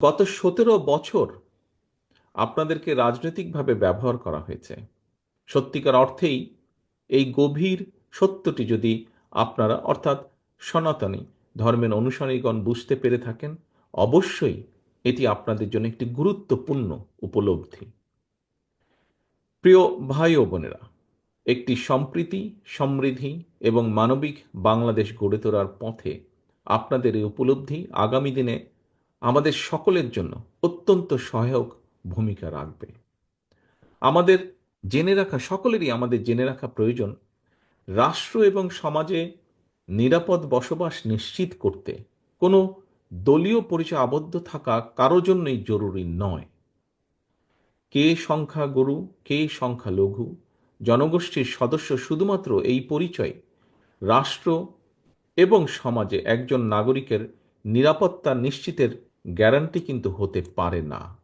গত সতেরো বছর আপনাদেরকে রাজনৈতিকভাবে ব্যবহার করা হয়েছে। সত্যিকার অর্থেই এই গভীর সত্যটি যদি আপনারা, অর্থাৎ সনাতনী ধর্মের অনুসারীগণ বুঝতে পেরে থাকেন, অবশ্যই এটি আপনাদের জন্য একটি গুরুত্বপূর্ণ উপলব্ধি। প্রিয় ভাই ও বোনেরা, একটি সম্প্রীতি, সমৃদ্ধি এবং মানবিক বাংলাদেশ গড়ে তোলার পথে আপনাদের এই উপলব্ধি আগামী দিনে আমাদের সকলের জন্য অত্যন্ত সহায়ক ভূমিকা রাখবে। আমাদের জেনে রাখা, সকলেরই আমাদের জেনে রাখা প্রয়োজন রাষ্ট্র এবং সমাজে নিরাপদ বসবাস নিশ্চিত করতে। কোনো দলীয় পরিচয় আবদ্ধ থাকা কারও জন্যই জরুরি নয়। কে সংখ্যা গরু, কে সংখ্যা লঘু, জনগোষ্ঠীর সদস্য শুধুমাত্র এই পরিচয় রাষ্ট্র এবং সমাজে একজন নাগরিকের নিরাপত্তা নিশ্চিতের গ্যারান্টি কিন্তু হতে পারে না।